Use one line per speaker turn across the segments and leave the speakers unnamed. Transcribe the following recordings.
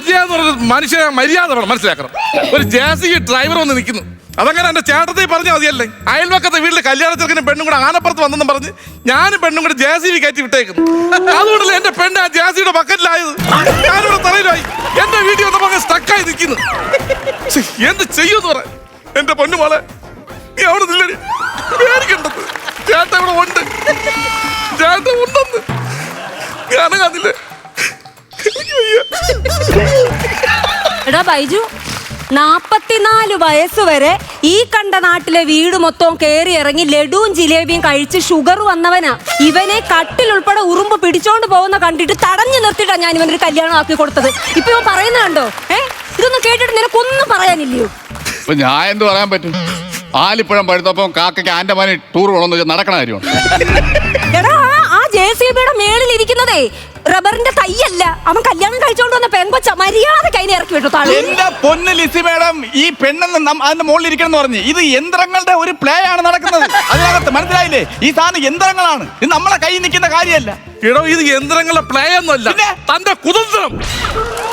മര്യാദ മനുഷ്യനെ മര്യാദ വേണം മനസ്സിലാക്കണം. ഒരു ജെ ഡ്രൈവർ വന്ന് നിൽക്കുന്നു. അതങ്ങനെ എന്റെ ചേട്ടത്തെ പറഞ്ഞാൽ മതിയല്ലേ? അയൽവക്കത്തെ വീട്ടിൽ കല്യാണത്തിനും പെണ്ണും കൂടെ ആനപ്പുറത്ത് വന്നെന്നും പറഞ്ഞ് ഞാനും പെണ്ണും കൂടെ ജെ കയറ്റി വിട്ടേക്കുന്നു. അതുകൊണ്ടല്ലേ എന്റെ പെണ്ണ് ആ ജെ സിയുടെ ബക്കറ്റിലായത്? ഞാനിവിടെ തലയിലായി. എന്റെ വീട്ടിൽ വന്നപ്പോ സ്റ്റക്കായി നിൽക്കുന്നു. എന്ത് ചെയ്യൂന്ന് പറ. എന്റെ പൊന്നു മോളെ നീ അവിടെ നില്ലടി. ചേട്ടൻ ഇവിടെ ഉണ്ട്. ചേട്ടൻ ഉണ്ടെന്ന്. ഞാനങ്ങാന്നില്ലേ.
എടാ ബൈജു നാപ്പത്തിനാല് വയസ്സ് വരെ ഈ കണ്ട നാട്ടിലെ വീട് മൊത്തവും കയറി ഇറങ്ങി ലഡുവും ജിലേബിയും കഴിച്ച് ഷുഗർ വന്നവനാ. ഇവനെ കട്ടിൽ ഉൾപ്പെടെ ഉറുമ്പ് പിടിച്ചോണ്ട് പോകുന്ന കണ്ടിട്ട് തടഞ്ഞു നിർത്തിയിട്ടാ ഞാൻ ഇവനൊരു കല്യാണം ആക്കി കൊടുത്തത്. ഇപ്പൊ ഇവൻ പറയുന്ന കണ്ടോ? ഏ? ഇതൊന്നും കേട്ടിട്ട് നിനക്കൊന്നും പറയാനില്ലയോ?
ഇപ്പൊ ഞാൻ എന്ത് പറയാൻ പറ്റും? ആലിപ്പഴം പഴുത്തപ്പം കാക്കയ്ക്ക് ആൻഡമാനി ടൂർ പോകണമെന്ന് നടക്കണ കാര്യമാണ്.
എടാ ജെ സി ബിയുടെ മേളിൽ ഇരിക്കുന്നതേ റബ്ബറിന്റെ തയ്യല്ല. അവൻ കല്യാണം കഴിച്ചോണ്ട് വന്ന പെങ്കൊച്ച മര്യാദ കൈനെ ഇറക്കി വിട്ടു. താഴെ
എന്റെ പൊന്ന് ലിസി മേഡം ഈ പെണ്ണെന്ന് അതിന്റെ മുകളിൽ ഇരിക്കണം എന്ന് പറഞ്ഞു ഇത് യന്ത്രങ്ങളുടെ ഒരു പ്ലേ ആണ് നടക്കുന്നത്. അതിനകത്ത് മനസ്സിലായില്ലേ? ഈ സാധനം യന്ത്രങ്ങളാണ്. ഇത് നമ്മളെ കൈ നിൽക്കുന്ന കാര്യമല്ല.
എടോ ഇത് യന്ത്രങ്ങളുടെ പ്ലേ ഒന്നുമല്ല? തന്റെ കുതന്ത്രം.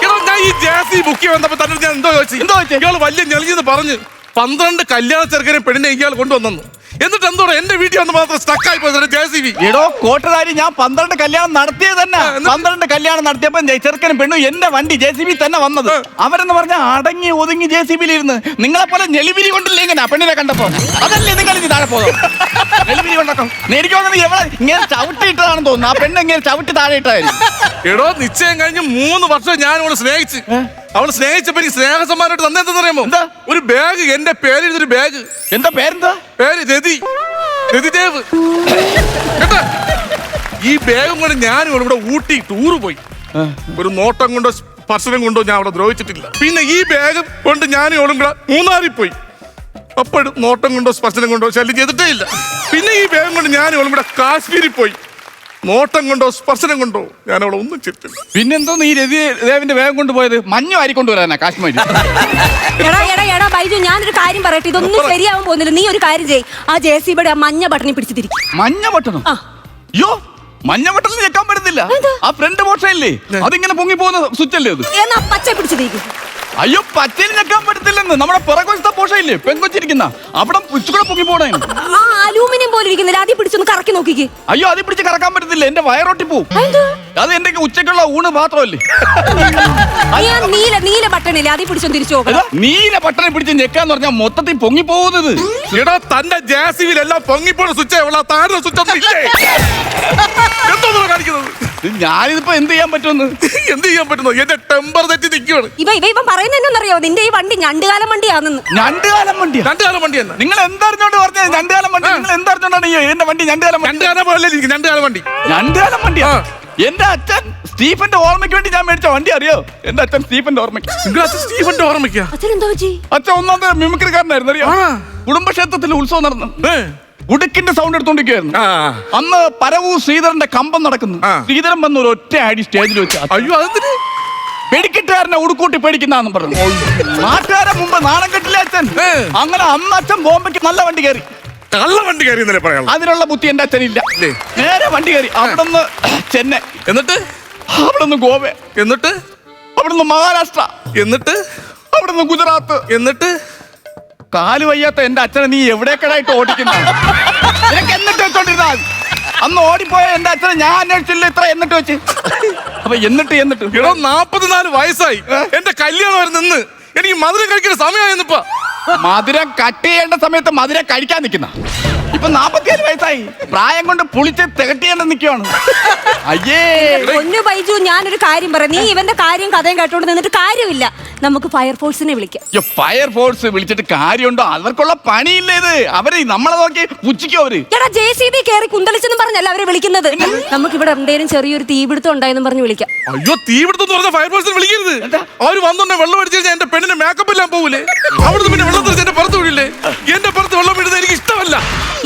എടോ ഞാൻ ഈ ജേസി ബുക്ക് വന്നപ്പോ തന്നെ ഞാൻ എന്തോ ചോദിച്ചു?
എന്തോ ചോദിച്ചു?
ഇയാൾ വലിയ ഞെളിഞ്ഞെന്ന് പറഞ്ഞു പന്ത്രണ്ട് കല്യാണ ചെറുക്കനെ പെണ്ണിനെ ഇയാൾ കൊണ്ടുവന്നു. എന്നിട്ട് എന്തോ എന്റെ വീട്ടിൽ വന്ന് മാത്രം സ്റ്റക്കായി പോയി ജെ സി ബി.
എടോ കോട്ടധാരി ഞാൻ പന്ത്രണ്ട് കല്യാണം നടത്തിയത് തന്നെ? പന്ത്രണ്ട് കല്യാണം നടത്തിയപ്പോ ചെറുക്കനും പെണ്ണും എന്റെ വണ്ടി ജെ സി ബി തന്നെ വന്നത്. അവരെന്ന് പറഞ്ഞ അടങ്ങി ഒതുങ്ങി ജെ സി ബിയിൽ ഇരുന്ന് നിങ്ങളെ പോലെ ഞെളിവിരി കൊണ്ടില്ലേ ഇങ്ങനെ പെണ്ണിനെ കണ്ടപ്പോ? അതല്ലേ നിങ്ങൾ ഇനി താഴെ പോകും ഞെളിവിരി കൊണ്ടൊക്കെ എനിക്ക് തോന്നുന്നത് എവിടെ ഇങ്ങനെ ചവിട്ടിയിട്ടതാണെന്ന് തോന്നുന്നു. ആ പെണ്ണ് ഇങ്ങനെ ചവിട്ടി താഴെ ഇട്ടായിരുന്നു
എടോ നിശ്ചയം കഴിഞ്ഞ് മൂന്ന് വർഷം ഞാൻ സ്നേഹിച്ച്. അവളെ സ്നേഹിച്ചപ്പോ എനിക്ക് സ്നേഹസമ്മാനമായിട്ട് തന്നെ അറിയാമോ?
എന്താ?
ഒരു ബാഗ് എന്റെ പേരെഴുതൊരു ബാഗ്
എന്താ പേരെന്താ?
പേര് രതി. രതിദേവ് കേട്ടോ? ഈ ബാഗും കൊണ്ട് ഞാനും ഇവിടെ ഇവിടെ ഊട്ടി ടൂറ് പോയി. ഒരു നോട്ടം കൊണ്ടോ സ്പർശനം കൊണ്ടോ ഞാൻ അവിടെ ദ്രോഹിച്ചിട്ടില്ല. പിന്നെ ഈ ബാഗ് കൊണ്ട് ഞാനും ഇവളും കൂടെ മൂന്നാറിൽ പോയി. അപ്പോഴും നോട്ടം കൊണ്ടോ സ്പർശനം കൊണ്ടോ ശല്യം ചെയ്തിട്ടേ ഇല്ല. പിന്നെ ഈ ബാഗും കൊണ്ട് ഞാനും ഇവളും കൂടെ കാശ്മീരിൽ പോയി. നോട്ടം കൊണ്ടോ സ്പർശനം കൊണ്ടോ ഞാൻ അവളെ ഒന്നും ചെയ്തിട്ടില്ല
പിന്നെന്തോ നീ രവി ദേവന്റെ വേഗം കൊണ്ടുപോയത്? മഞ്ഞു ആരിക്കൊണ്ട് കൊണ്ടുവരാനാ കാശ്മീരി.
എടാ എടാ എടാ ബൈജു ഞാനൊരു കാര്യം പറയട്ടെ. ഇതൊന്നും ശരിയാവാൻ പോകുന്നില്ല. നീ ഒരു കാര്യം ചെയ് ആ ജെ സി ബിയുടെ ആ മഞ്ഞ ബട്ടണി പിടിച്ചിരിക്കും
മഞ്ഞ ബട്ടണോ?
ആ.
അയ്യോ മഞ്ഞ ബട്ടണിൽ ഞെക്കാൻ
പറ്റുന്നില്ല?
ആ ഫ്രണ്ട് പോർഷൻ ഇല്ലേ? അതിങ്ങനെ പൊങ്ങി പോകുന്ന സ്വിച്ച് അല്ലേ അത്?
എന്നാ പച്ച പിടിച്ച് തിരിക്കും
അയ്യോ പച്ചയിൽ ഞെക്കാൻ പറ്റത്തില്ലെന്ന് നമ്മുടെ പിറകൊച്ചത്തെ പോഷയില്ലേ പെങ്കൊച്ചിരിക്കുന്ന. അവിടെ ഉച്ചക്കൂടെ പൊങ്ങി പോണേ.
ആ അലൂമിനിയം പോലെ ഇരിക്കുന്നില്ല ആദ്യം പിടിച്ചൊന്ന് കറക്കി നോക്കിക്ക്.
അയ്യോ അതി പിടിച്ച് കറക്കാൻ പറ്റത്തില്ല. എന്റെ വയറോട്ടി പോവും? അത് എന്റെ ഉച്ചക്കുള്ള ഊണ് മാത്രമല്ലേ.
നീ ആ നീല നീല ബട്ടണില്ലേ? ആദ്യം പിടിച്ചൊന്ന് തിരിച്ചു നോക്കണം
നീല ബട്ടണെ പിടിച്ച് ഞെക്കാന്ന് പറഞ്ഞാൽ മൊത്തത്തിൽ പൊങ്ങി പോകുന്നത്
എടാ തന്റെ ജാസിവിലെല്ലാം പൊങ്ങിപ്പോണ സ്വിച്ച് എവിടെ താഴെ സ്വിച്ച് ഒന്നും ഇല്ലേ? കാണിക്കുന്നത്?
ഞാനിതിപ്പോ എന്ത് ചെയ്യാൻ പറ്റുമെന്ന്?
എന്ത് ചെയ്യാൻ പറ്റുന്നു? എന്റെ ടെമ്പർ തെറ്റി നിൽക്കുകയാണ്
ഇവ ഇവ ഇവൻ പറയുന്നത് എന്നറിയോ നിന്റെ ഈ വണ്ടി ഞണ്ടുകാലം വണ്ടിയാണെന്ന്.
ഞണ്ടുകാലം
വണ്ടി ഞണ്ടുകാലം വണ്ടി
നിങ്ങൾ എന്തറിഞ്ഞോണ്ട് പറഞ്ഞത് ഞണ്ടുകാലം വണ്ടി. നിങ്ങൾ എന്തറിഞ്ഞോണ്ടാണ് എന്റെ വണ്ടി ഞണ്ടുകാലം ഞണ്ടുകാലം വണ്ടി
പോലെ ഞണ്ടുകാലം വണ്ടി.
രണ്ട് കാലം വണ്ടിയാ എന്റെ അച്ഛൻ സ്റ്റീഫന്റെ ഓർമ്മയ്ക്ക് വേണ്ടി ഞാൻ മേടിച്ച വണ്ടി അറിയോ? എന്റെ അച്ഛൻ സ്റ്റീഫന്റെ ഓർമ്മയ്ക്ക്.
നിങ്ങൾ അച്ഛൻ സ്റ്റീഫന്റെ ഓർമ്മയ്ക്ക്?
അച്ഛൻ
ഒന്നാമത്തെ മിമിക്രിക്കാരനായിരുന്നു അറിയോ. കുടുംബക്ഷേത്രത്തിൽ ഉത്സവം നടന്നു. ഉടുക്കിന്റെ സൗണ്ട് എടുത്തോണ്ടിരിക്കുകയായിരുന്നു
ആ.
അന്ന് പരവൂ ശ്രീധരന്റെ കമ്പം നടക്കുന്നു. ശ്രീധരൻ വന്ന് ഒരു ഒറ്റ അടി സ്റ്റേജിൽ വെച്ച്
അയ്യോ അതെന്തിന്?
വെടിക്കെട്ടുകാരനെ ഉടുക്കൂട്ടി പേടിക്കുന്നാന്ന് പറഞ്ഞു. നാട്ടുകാരെ മുമ്പ് നാണം കെട്ടില്ല അച്ഛൻ. അങ്ങനെ അന്ന് ബോംബയ്ക്ക് നല്ല വണ്ടി കയറി.
കള്ള വണ്ടി കയറി എന്നല്ലേ പറയാം
അതിനുള്ള ബുദ്ധി എന്റെ അച്ഛനില്ല? നേരെ വണ്ടി കയറി. അവിടെ നിന്ന് ചെന്നൈ.
എന്നിട്ട്?
അവിടെ നിന്ന് ഗോവ.
എന്നിട്ട്?
അവിടെ നിന്ന് മഹാരാഷ്ട്ര.
എന്നിട്ട്?
അവിടെ നിന്ന് ഗുജറാത്ത്.
എന്നിട്ട്?
കാൽ വയ്യാത്ത എന്റെ അച്ഛനെ നീ എവിടേക്കടായിട്ട് ഓടിക്കുന്ന നിനക്ക് എന്നിട്ട് വെച്ചോണ്ടിരുന്നാൽ. അന്ന് ഓടിപ്പോയ എന്റെ അച്ഛനെ ഞാൻ അന്വേഷിച്ചില്ല ഇത്ര എന്നിട്ട് വെച്ച്. അപ്പൊ എന്നിട്ട് എന്നിട്ട്.
എടോ നാപ്പത്തിനാല് വയസ്സായി. എന്റെ കല്യാണം വരെ നിന്ന്. എനിക്ക് മധുരം കഴിക്കുന്ന സമയമായിരുന്നിപ്പ
മധുരം കട്ട് ചെയ്യേണ്ട സമയത്ത് മധുരം കഴിക്കാൻ നിൽക്കുന്ന. ഇപ്പൊ നാപ്പത്തിയേഴ് വയസ്സായി. പ്രായം കൊണ്ട് പുളിച്ച് തികട്ടിയേണ്ട നിൽക്കുവാണ് അയ്യേ.
ഒന്ന് ബൈജു ഞാനൊരു കാര്യം പറയാം. നീ ഇവന്റെ കാര്യം കഥയും കേട്ടോണ്ട് നിന്നിട്ട് കാര്യമില്ല. നമുക്ക് ഫയർഫോഴ്സിനെ വിളിക്കാം.
അയ്യോ ഫയർ ഫോഴ്സ് വിളിച്ചിട്ട് കാര്യമുണ്ടോ? അവർക്കുള്ള പണിയില്ല ഇത്? അവർ നമ്മളെ നോക്കി പുച്ഛിക്കോ അവർ?
എടാ ജെ സി ബി കയറി കുന്തളിച്ചെന്ന് പറഞ്ഞല്ല അവരെ വിളിക്കുന്നത്? നമുക്ക് ഇവിടെ എന്തേലും ചെറിയൊരു തീപിടുത്തം ഉണ്ടായെന്നും പറഞ്ഞ് വിളിക്കാം.
അയ്യോ തീപിടുത്തം പറഞ്ഞ ഫയർഫോഴ്സിനെ വിളിക്കരുത്. അവർ വന്നുണ്ടെ വെള്ളം അടിച്ചു കഴിഞ്ഞാൽ എന്റെ പെണ്ണിന്റെ മേക്കപ്പ് എല്ലാം പോകൂലേ? അവിടുന്ന് പിന്നെ വെള്ളം തെറിച്ച് എന്റെ പുറത്ത് വീഴില്ലേ എന്റെ പുറത്ത് വെള്ളം വീഴുന്നത് എനിക്ക് ഇഷ്ടമല്ല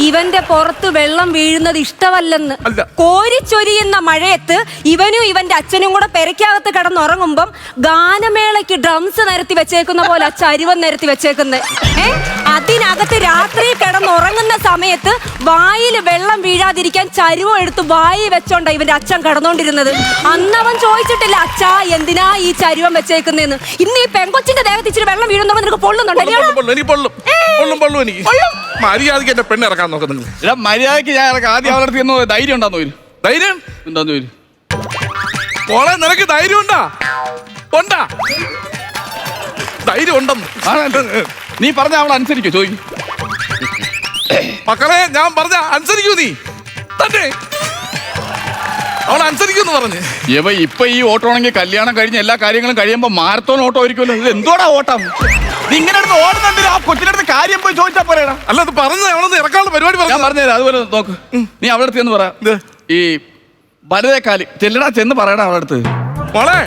ഇവന്റെ പുറത്ത് വെള്ളം വീഴുന്നത് ഇഷ്ടമല്ലെന്ന്.
അല്ല.
കോരിച്ചൊരിയുന്ന മഴയത്ത് ഇവനും ഇവന്റെ അച്ഛനും കൂടെ പെരയ്ക്കകത്ത് കിടന്നുറങ്ങുമ്പം ഗാനമേളയ്ക്ക് ഡ്രം ഡ്രംസ് നിരത്തി വെച്ചേക്കുന്ന പോലെ ആ ചരുവം നിരത്തി വെച്ചേക്കുന്നത് ഏ? അതിനകത്ത് രാത്രി കിടന്നുറങ്ങുന്ന സമയത്ത് വായിൽ വെള്ളം വീഴാതിരിക്കാൻ ചരുവം എടുത്ത് വായി വെച്ചോണ്ടാ ഇവന്റെ അച്ഛൻ കിടന്നോണ്ടിരുന്നത്. അന്നവൻ ചോദിച്ചിട്ടില്ല അച്ഛാ എന്തിനാ ഈ ചരുവം വെച്ചേക്കുന്നതെന്ന് ഇന്ന് ഈ പെങ്കൊച്ചിന്റെ ദേഹത്ത് ഇച്ചിരി വെള്ളം വീഴുന്നവൻ നിനക്ക് പൊള്ളുന്നുണ്ടല്ലോ
പൊള്ളും, പൊള്ളും, എനിക്ക് പൊള്ളും. പൊള്ളും പൊള്ളും എനിക്ക്. മര്യാദയ്ക്ക് എന്റെ പെണ്ണ് ഇറക്കാൻ നോക്കുന്നു
എടാ മര്യാദയ്ക്ക് ഞാൻ ഇറക്കാം. ആദ്യം അവരുടെ അടുത്ത് ചെന്ന് ധൈര്യം ഉണ്ടാന്ന് വരും
ധൈര്യം?
എന്താന്ന് വരും
മോളെ നിനക്ക് ധൈര്യം ഉണ്ടാ? ഉണ്ടാ? ധൈര്യം ഉണ്ടെന്ന്.
നീ പറഞ്ഞ അവൾ അനുസരിക്കോ ചോദിക്കും.
മക്കളെ ഞാൻ പറഞ്ഞ അനുസരിക്കൂ നീ. തന്നെ. അവൾ അനുസരിക്കുന്നു പറഞ്ഞു.
ഇവ ഇപ്പൊ ഈ ഓട്ടോ ആണെങ്കിൽ കല്യാണം കഴിഞ്ഞ എല്ലാ കാര്യങ്ങളും കഴിയുമ്പോ മാരത്തോൺ ഓട്ടോ ആയിരിക്കുമല്ലോ. ഇത് എന്തോടാ ഓട്ടം? നീ ഇങ്ങനെ അടുത്ത് ഓടുന്നുണ്ട് ആ കൊച്ചിന്റെ അടുത്ത് കാര്യം പോയി ചോദിച്ചാ പറയണം
അല്ല അത് പറഞ്ഞു അവളൊന്ന് ഇറക്കാനുള്ള പരിപാടി
ഞാൻ
പറഞ്ഞു
പറഞ്ഞുതരാം അതുപോലെ നോക്ക്. നീ അവളുടെ അടുത്ത് എന്ന് പറ.
എന്ത്?
ഈ വലതേക്കാൽ ചെല്ലടാ ചെന്ന് പറയടാ അവളുടെ അടുത്ത്.
മോളെ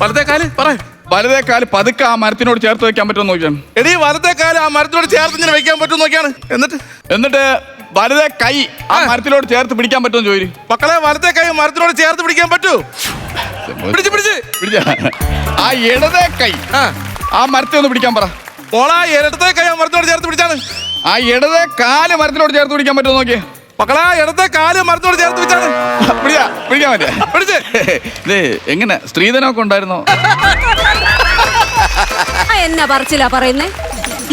വലതേക്കാൽ കാൽ പറ.
വലതേക്കാൽ പതുക്കെ ആ മരത്തിനോട് ചേർത്ത് വെക്കാൻ പറ്റുമോ നോക്കിയാണ്.
എടീ വലതേക്കാൽ കാൽ ആ മരത്തിനോട് ചേർത്ത് ഇങ്ങനെ വെക്കാൻ പറ്റുമോ നോക്കിയാണ്. എന്നിട്ട്?
എന്നിട്ട് വലതേ കൈ ആ മരത്തിലോട് ചേർത്ത് പിടിക്കാൻ പറ്റുമോ ചോദിച്ചു
മക്കളെ വലതേ കൈ മരത്തിനോട് ചേർത്ത് പിടിക്കാൻ പറ്റൂ? പിടിച്ച് പിടിച്ച്.
പിടിച്ച. ആ ഇടതേ കൈ
ആ.
ആ മരത്തെ ഒന്ന് പിടിക്കാൻ പറ.
മോളെ ഇടത്തെ കൈ ആ മരത്തോട് ചേർത്ത് പിടിച്ചാണ്.
ആ ഇടത് കാൽ മരത്തിനോട് ചേർത്ത് പിടിക്കാൻ പറ്റുമോ നോക്കിയേ.
മക്കളാ ഇടത്തെ കാൽ മരത്തോട് ചേർത്ത് പിടിച്ചാണ്.
പിടിക്കാ പിടിക്കാൻ പറ്റേ
പിടിച്ച്.
എങ്ങനെ? സ്ത്രീധനമൊക്കെ ഉണ്ടായിരുന്നോ?
ആ എന്നാ പറച്ചില്ല പറയുന്നേ?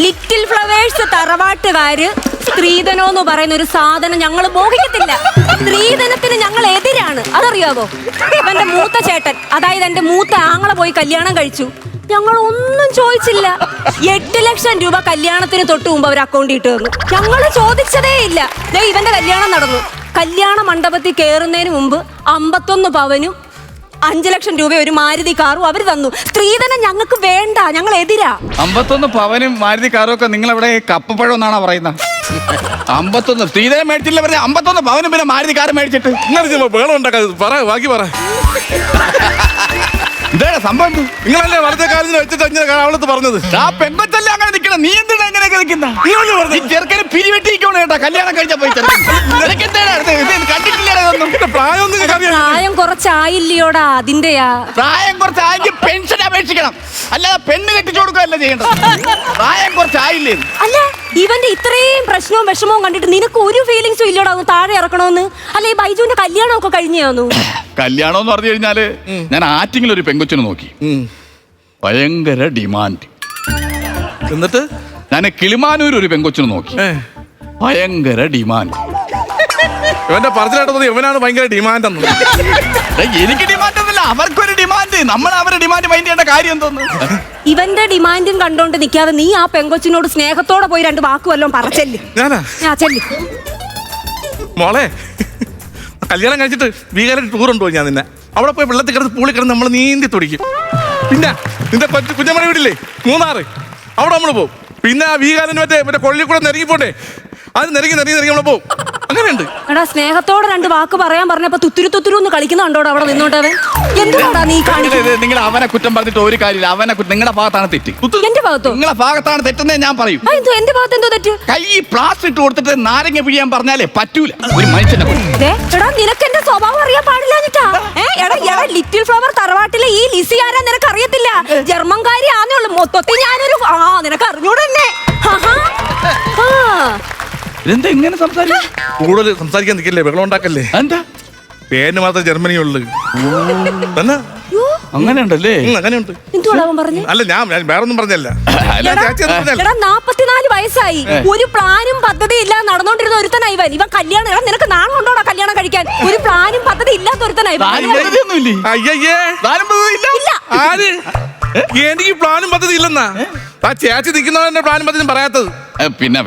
ലിറ്റിൽ ഫ്ലവേഴ്സ് തറവാട്ടുകാര് സ്ത്രീധനം എന്ന് പറയുന്ന ഒരു സാധനം ഞങ്ങൾ മോഹിക്കത്തില്ല. സ്ത്രീധനത്തിന് ഞങ്ങൾ എതിരാണ്. അതറിയാവോ? ഇവന്റെ മൂത്ത ചേട്ടൻ അതായത് എന്റെ മൂത്ത ആങ്ങളെ പോയി കല്യാണം കഴിച്ചു. ഞങ്ങൾ ഒന്നും ചോദിച്ചില്ല. എട്ട് ലക്ഷം രൂപ കല്യാണത്തിന് തൊട്ട് മുമ്പ് അവർ അക്കൗണ്ടിൽ ഇട്ട് തന്നു. ഞങ്ങൾ ചോദിച്ചതേ ഇല്ല. ദേ ഇവന്റെ കല്യാണം നടന്നു. കല്യാണ മണ്ഡപത്തിൽ കയറുന്നതിന് മുമ്പ് അമ്പത്തൊന്ന് പവനും അഞ്ചു ലക്ഷം രൂപ ഒരു മാരുതി കാറും അവർ തന്നു. സ്ത്രീധനം ഞങ്ങൾക്ക് വേണ്ട ഞങ്ങൾ എതിരാ.
അമ്പത്തൊന്ന് പവനും മാരുതി കാറും ഒക്കെ നിങ്ങൾ ഇവിടെ കപ്പപ്പഴം എന്നാണോ പറയുന്നത് അമ്പത്തൊന്ന് സ്ത്രീധനം മേടിച്ചില്ല പറഞ്ഞ അമ്പത്തൊന്ന് പവനും പിന്നെ മാരുതി കാറ് മേടിച്ചിട്ട്.
ഇങ്ങനെ ചെയ്യുമ്പോ ഉണ്ടാക്കാതെ പറ ബാക്കി പറ.
ഇതാണ് സംഭവം?
നിങ്ങളല്ലേ വലത്തെ കാലിന് വെച്ചിട്ട് ഇങ്ങനെ അവളത്ത് പറഞ്ഞത്?
ആ പെൺകൊച്ചല്ലേ അങ്ങനെ നിൽക്കണം നീ എന്തിനാ ഇങ്ങനെയൊക്കെ നിൽക്കുന്ന?
നീ ഒന്ന്
പറഞ്ഞു ചെറുക്കനെ പിരിവെട്ടിരിക്കണം കേട്ടാ. കല്യാണം കഴിച്ച പോയി എന്താണ്
പ്രായം
കുറച്ചായില്ലയോടാ അതിന്റെയാ
പ്രായം കുറച്ച് ആയെങ്കിൽ പെൻഷൻ അപേക്ഷിക്കണം. അല്ലാതെ പെണ്ണ് കെട്ടിച്ചു കൊടുക്കുകയല്ല ചെയ്യേണ്ടത്. പ്രായം കുറച്ചായില്ലേ?
അല്ല ഇവന്റെ ഇത്രയും പ്രശ്നവും വിഷമവും കണ്ടിട്ട് നിനക്ക് ഒരു ഫീലിങ്സും ഇല്ലോടാ ഒന്ന് താഴെ ഇറക്കണമെന്ന്? അല്ലെ ഈ ബൈജുവിന്റെ കല്യാണം ഒക്കെ കഴിഞ്ഞു
കല്യാണം എന്ന് പറഞ്ഞു കഴിഞ്ഞാൽ ഞാൻ ആറ്റിങ്ങിൽ ഒരു പെങ്കൊച്ചിനെ നോക്കി. ഭയങ്കര ഡിമാൻഡ്.
എന്നിട്ട്?
ഞാൻ കിളിമാനൂർ ഒരു പെങ്കൊച്ചിനെ നോക്കി. ഭയങ്കര ഡിമാൻഡ്.
ഇവന്റെ പറഞ്ഞിട്ട് ഇവനാണ് ഭയങ്കര ഡിമാൻഡ് എന്ന്
എനിക്ക് ഡിമാൻഡ് ഒന്നുമില്ല അവർക്കൊരു ഡിമാൻഡ്. നമ്മൾ അവരുടെ ഡിമാൻഡ് മൈൻഡ് ചെയ്യേണ്ട കാര്യം എന്തോന്നു?
ഇവന്റെ ഡിമാൻഡും കണ്ടോണ്ട് നിൽക്കാതെ നീ ആ പെങ്കൊച്ചിനോട് സ്നേഹത്തോടെ പോയി രണ്ട് വാക്ക് വല്ലതും പറച്ചല്ലേ
ഞാനാ?
ഞാൻ ചെല്ലി.
മോളെ കല്യാണം കഴിച്ചിട്ട് ഭീകര ടൂർ ഉണ്ടോ ഞാൻ നിന്നെ? അവിടെ പോയി വെള്ളത്തിൽ കിടന്ന് പൂളി കിടന്ന് നമ്മൾ നീന്തി തുടിക്കും. പിന്നെ നിന്റെ കൊച്ചു കുഞ്ഞമ്മ വീടില്ലേ? മൂന്നാറ്. അവിടെ നമ്മൾ പോകും പിന്നെ ആ ഭീകാരന് മറ്റേ മറ്റേ കൊള്ളിക്കൂടെ നിരങ്ങി പോണ്ടേ അത് നിരങ്ങി നിരങ്ങി നിരങ്ങി നമ്മൾ പോകും അങ്ങനെയുണ്ട്.
എടാ സ്നേഹത്തോടെ രണ്ട് വാക്ക് പറയാൻ പറഞ്ഞപ്പോ തുത്തിരി തുത്തിരി ഒന്ന് കളിക്കുന്നുണ്ടോടാ അവിടെ നിന്നോട്ടവൻ എന്തുകൊണ്ടാ നീ കാണിക്കുന്നത്
നിങ്ങൾ അവനെ കുറ്റം പറഞ്ഞിട്ട് ഒരു കാര്യമില്ല. അവനെ നിങ്ങളുടെ ഭാഗത്താണ് തെറ്റ്.
എന്റെ ഭാഗത്തോ?
നിങ്ങളെ ഭാഗത്താണ് തെറ്റെന്നേ ഞാൻ പറയും.
എന്തോ എന്റെ ഭാഗത്ത് എന്തോ തെറ്റ്?
കൈ പ്ലാസ്റ്റ് ഇട്ട് കൊടുത്തിട്ട് നാരങ്ങ പിഴിയാൻ പറഞ്ഞാലേ പറ്റൂല. ഒരു മനുഷ്യനെ.
എടാ നിനക്ക് എന്റെ സ്വഭാവം അറിയാൻ പാടില്ല ലിറ്റിൽ ഫ്ലവർ തറവാട്ടിലെ ഈ ലിസി ആരാ നിനക്ക് അറിയത്തില്ല? ജർമ്മൻകാരി ആന്നേ ഉള്ളൂ. മൊത്തത്തിൽ ഞാനൊരു ആ നിനക്ക് അറിഞ്ഞൂടെ എന്നെ ആഹാ. ആ.
ഇതെന്താ ഇങ്ങനെ സംസാരിക്കും?
കൂടുതൽ സംസാരിക്കാൻ നിൽക്കില്ലേ? വെള്ളം ഉണ്ടാക്കല്ലേ?
എന്താ?
പേരിന് മാത്രം ജർമ്മനി ഉള്ളു. തന്നെ
അങ്ങനെ ഉണ്ടല്ലേ
അങ്ങനെയുണ്ട്.
എന്തുവാടാ പറഞ്ഞു?
അല്ല ഞാൻ വേറൊന്നും പറഞ്ഞല്ല.
എടാ നാപ്പത്തിനാല് വയസ്സായി. ഒരു പ്ലാനും പദ്ധതി ഇല്ലാതെ നടന്നോണ്ടിരുന്ന ഒരുത്തനായി ഇവൻ. ഇവൻ കല്യാണം എടാ നിനക്ക് നാണം ഉണ്ടോടാ കല്യാണം കഴിക്കാൻ? ഒരു പ്ലാനും പദ്ധതി ഇല്ലാത്ത ഒരുത്തനായി
എനിക്ക് പ്ലാനും പദ്ധതി ഇല്ലെന്നാ ആ ചേച്ചി നിൽക്കുന്നവന്റെ പ്ലാനും പദ്ധതി പറയാത്തത്.
പിന്നെ.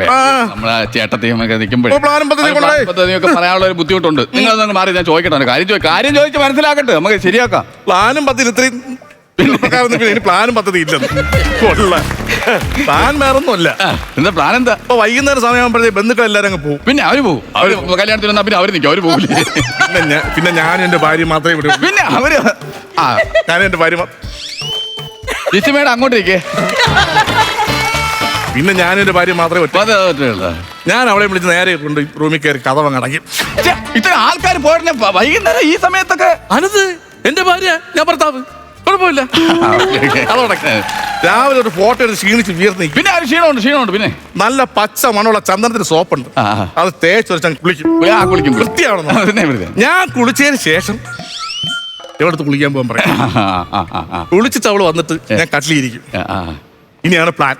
നമ്മളെ ചേട്ടത്തെയും ഒക്കെ നിൽക്കുമ്പോഴേ
ഓ, പ്ലാനും പദ്ധതിയും
ആ, പ്ലാനും
കൊണ്ടുപോയി.
പദ്ധതിയൊക്കെ പറയാനുള്ള ഒരു ബുദ്ധിമുട്ടുണ്ട്. നിങ്ങൾ അതൊന്ന് മാറി ഞാൻ ചോദിക്കട്ടെ കാര്യം ചോദിക്കും കാര്യം ചോദിച്ച് മനസ്സിലാക്കട്ടെ നമുക്ക് ശരിയാക്കാം.
പ്ലാനും പദ്ധതി ഇത്രയും പ്ലാനും പദ്ധതി ഇല്ലെന്ന്. പ്ലാൻ വേറൊന്നുമല്ല.
എന്താ പ്ലാൻ എന്താ?
ഇപ്പൊ വൈകുന്നേരം സമയമാകുമ്പോഴേ ബന്ധുക്കൾ എല്ലാരും അങ്ങ് പോകും
പിന്നെ അവർ പോകും അവർ കല്യാണത്തിന് വന്നാ പിന്നെ അവർ നിൽക്കും അവർ പോകില്ലേ
പിന്നെ ഞാൻ പിന്നെ ഞാൻ എന്റെ ഭാര്യ മാത്രമേ വിടൂ
പിന്നെ അവർ ആ.
ഞാൻ എന്റെ ഭാര്യ
ലിസിമേടെ അങ്ങോട്ടേക്ക്
പിന്നെ ഞാനും എന്റെ ഭാര്യ മാത്രമേ പറ്റൂ.
അതെ.
ഞാൻ അവളെ വിളിച്ച് നേരെ കൊണ്ട് റൂമിൽ കയറി കഥ
ഛെ, ഇത്ര ആൾക്കാർ പോയിരുന്നെ വൈകുന്നേരം ഈ സമയത്തൊക്കെ
അനത് എന്റെ ഭാര്യ ഞാൻ ഭർത്താവ്. കുഴപ്പമില്ല. രാവിലെ ഒരു ഫോട്ടോ എടുത്ത് ക്ഷീണിച്ച് വീർന്ന് നിൽക്കും.
പിന്നെ ആ ക്ഷീണമുണ്ട്? ക്ഷീണമുണ്ട് പിന്നെ?
നല്ല പച്ച മണമുള്ള ചന്ദനത്തിന് സോപ്പുണ്ട്.
ആ.
അത് തേച്ച് വെച്ചാൽ കുളിക്കും.
ആ കുളിക്കും
വൃത്തിയാവണം
പിന്നെ വെറുതെ
ഞാൻ കുളിച്ചതിന് ശേഷം എവിടത്ത് കുളിക്കാൻ പോകാൻ പറയാം.
ആ, ആ, ആ, ആ.
കുളിച്ചിട്ട് അവൾ വന്നിട്ട് ഞാൻ കട്ടിലിരിക്കും.
ആ, ആ.
ഇനിയാണ് പ്ലാൻ.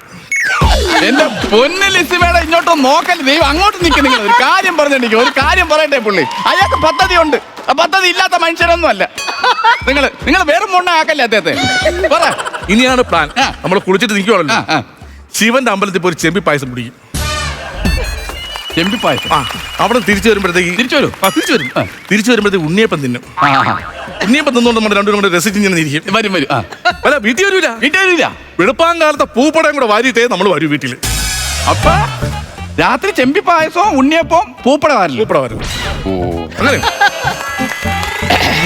എന്റെ പൊന്ന് ലിസിമേടെ ഇങ്ങോട്ട് നോക്കല്ലേ ദൈവം അങ്ങോട്ട് നിൽക്കുന്ന ഒരു കാര്യം പറഞ്ഞിട്ട് ഒരു കാര്യം പറയട്ടെ പുള്ളി. അയാൾക്ക് പദ്ധതി ഉണ്ട് ആ പദ്ധതി ഇല്ലാത്ത മനുഷ്യനൊന്നും അല്ല. നിങ്ങൾ നിങ്ങൾ വേറെ മുണ്ണ ആക്കല്ലേ അദ്ദേഹത്തെ? പറ.
ഇനിയാണ് പ്ലാൻ. നമ്മൾ കുളിച്ചിട്ട് നിൽക്കുവാണല്ലോ. ശിവന്റെ അമ്പലത്തിൽ പോയി ഒരു ചെമ്പി പായസം കുടിക്കും.
ചെമ്പി പായസം?
ആ അവിടെ തിരിച്ചു വരുമ്പോഴത്തേക്ക്
തിരിച്ചു വരും?
ആ തിരിച്ചു വരും. തിരിച്ചു വരുമ്പോഴത്തേക്ക് ഉണ്ണിയപ്പം തിന്നും. ഉണ്ണിയപ്പം തിന്നുകൊണ്ട് നമ്മൾ രണ്ടുപേരും കൂടെ രസിച്ച് ഇങ്ങനെ ഇരിക്കും.
വരും വരും.
അല്ല വീട്ടിൽ വരൂല.
വീട്ടിലില്ല
വെളുപ്പാങ്കാലത്തെ പൂപ്പടയും കൂടെ വാരിയിട്ടേ നമ്മൾ വരൂ വീട്ടിൽ
അപ്പൊ രാത്രി ചെമ്പി പായസവും ഉണ്ണിയപ്പവും പൂപ്പട വാരില്ല
പൂപ്പട വരും.
ഓ.
അങ്ങനെ.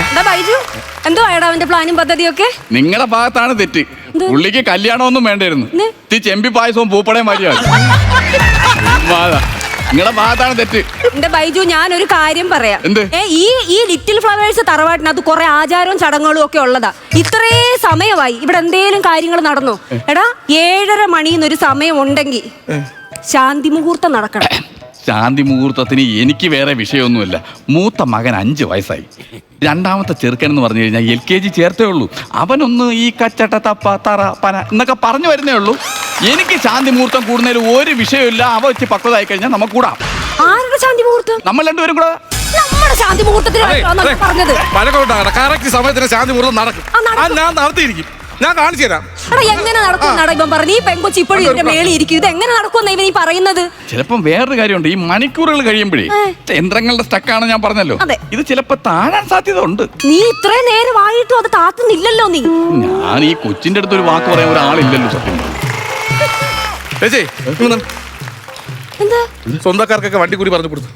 എന്താ ബൈജു? എന്തോ ആയടാ അവന്റെ പ്ലാനും പദ്ധതിയൊക്കെ?
നിങ്ങളുടെ ഭാഗത്താണ് തെറ്റ്? പുള്ളിക്ക് കല്യാണമൊന്നും വേണ്ടായിരുന്നു ചെമ്പി പായസവും പൂപ്പടയും മാറ്റിയാണ് നിങ്ങളുടെ ഭാഗത്താണ് തെറ്റ്.
എന്റെ ബൈജു ഞാൻ ഒരു കാര്യം പറയാം.
എന്ത്?
ഏ ഈ ഈ ലിറ്റിൽ ഫ്ലവേഴ്സ് തറവാട്ടിനകത്ത് കുറെ ആചാരവും ചടങ്ങുകളും ഒക്കെ ഉള്ളതാ. ഇത്രേ സമയമായി ഇവിടെ എന്തേലും കാര്യങ്ങൾ നടന്നോ? എടാ ഏഴര മണിന്നൊരു സമയം ഉണ്ടെങ്കിൽ ശാന്തി മുഹൂർത്തം നടക്കണം
ശാന്തി മുഹൂർത്തത്തിന് എനിക്ക് വേറെ വിഷയമൊന്നുമില്ല. മൂത്ത മകൻ അഞ്ച് വയസ്സായി. രണ്ടാമത്തെ ചെറുക്കൻ എന്ന് പറഞ്ഞു കഴിഞ്ഞാൽ എൽ കെ ജി ചേർത്തേ ഉള്ളൂ. അവനൊന്ന് ഈ കച്ചട്ട തപ്പ തറ പന എന്നൊക്കെ പറഞ്ഞു വരുന്നേ ഉള്ളൂ. എനിക്ക് ശാന്തി മുഹൂർത്തം കൂടുന്നതിൽ ഒരു വിഷയമില്ല അവ വെച്ച് പക്വതായി കഴിഞ്ഞാൽ നമുക്ക് കൂടാം.
ആരുടെ ശാന്തി മുഹൂർത്തം
നമ്മൾ രണ്ടുപേരും കൂടെ.
നമ്മുടെ ശാന്തി മുഹൂർത്തത്തിൽ പറഞ്ഞത്.
കറക്റ്റ് സമയത്തിന് ശാന്തി മുഹൂർത്തം നടക്കും
നടക്കും.
ആ, ഞാൻ നടത്തിയിരിക്കും. ഞാൻ കാണിച്ചു തരാം.
എടാ എങ്ങനെ നടക്കും ഇവൻ പറഞ്ഞു? ഈ പെങ്കൊച്ച് ഇപ്പോഴും ഇതിന്റെ മേളിൽ ഇരിക്കും. ഇത് എങ്ങനെ നടക്കും ഇവൻ ഈ പറയുന്നത്?
ചിലപ്പം വേറൊരു കാര്യമുണ്ട്. ഈ മണിക്കൂറുകൾ കഴിയുമ്പോഴേ. യന്ത്രങ്ങളുടെ സ്റ്റക്കാണ് ഞാൻ പറഞ്ഞല്ലോ.
അതെ.
ഇത് ചിലപ്പോ താഴാൻ സാധ്യത ഉണ്ട്
നീ ഇത്രയും നേരം ആയിട്ടും അത് താത്തുന്നില്ലല്ലോ നീ.
ഞാൻ ഈ കൊച്ചിന്റെ അടുത്ത് ഒരു വാക്ക് പറയാൻ ഒരാളില്ലല്ലോ സത്യം
ചേച്ചി ഇങ്ങ് വന്ന്.
എന്താ?
സ്വന്തക്കാർക്കൊക്കെ വണ്ടി കൂടി പറഞ്ഞു കൊടുത്തു.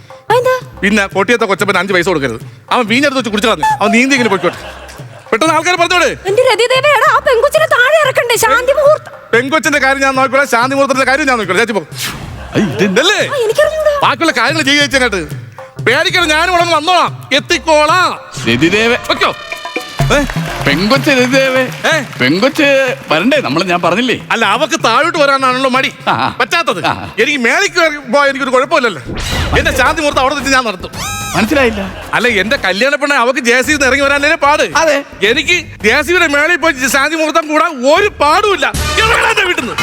പിന്നെ പൊട്ടിയത്തെ കൊച്ചപ്പൻ അഞ്ച് പൈസ കൊടുക്കരുത്. അവൻ വീഞ്ഞെടുത്ത് വെച്ച് കുടിച്ചു കളഞ്ഞു. അവൻ നീന്തി ഇങ്ങനെ പോയിക്കോട്ടെ. പെട്ടെന്ന് ആൾക്കാർ പറഞ്ഞോട്.
എന്റെ രതിദേവയുടെ ആ പെങ്കുച്ചിനെ താഴെ ഇറക്കണ്ടേ ശാന്തി മുഹൂർത്തം
പെങ്കൊച്ചിന്റെ കാര്യം ഞാൻ നോക്കിക്കോളാം. ശാന്തി മുഹൂർത്തത്തിന്റെ കാര്യം ഞാൻ നോക്കിക്കോളാം. ചേച്ചി പോ.
ഐ, ഇത്
ഇതല്ലേ
ആ, എനിക്കറിഞ്ഞൂടാ.
ബാക്കിയുള്ള കാര്യങ്ങൾ ചെയ്യുക ചേച്ചങ്ങോട്ട് പേടിക്കണം ഞാനും ഉടനെ വന്നോളാം. എത്തിക്കോളാം.
രതിദേവ
വെക്കോ. ഏ?
പെങ്കൊച്ച് പെങ്കൊച്ച് വരണ്ടേ? നമ്മൾ ഞാൻ പറഞ്ഞില്ലേ?
അല്ല അവക്ക് താഴോട്ട് വരാനാണല്ലോ മടി. പറ്റാത്തത്. എനിക്ക് മേലേക്ക് പോയാൽ എനിക്കൊരു കുഴപ്പമില്ലല്ലോ. എന്റെ ശാന്തി മുഹൂർത്തം അവിടെ വെച്ച് ഞാൻ നടത്തും.
മനസ്സിലായില്ല.
അല്ല എന്റെ കല്യാണ പെണ്ണ അവക്ക് ജേസി ഇറങ്ങി വരാനേ പാട്?
അതെ.
എനിക്ക് ജേസിയുടെ മേളിൽ പോയി ശാന്തി മുഹൂർത്തം കൂടാൻ ഒരു പാടുമില്ല. വീട്ടിൽ നിന്ന്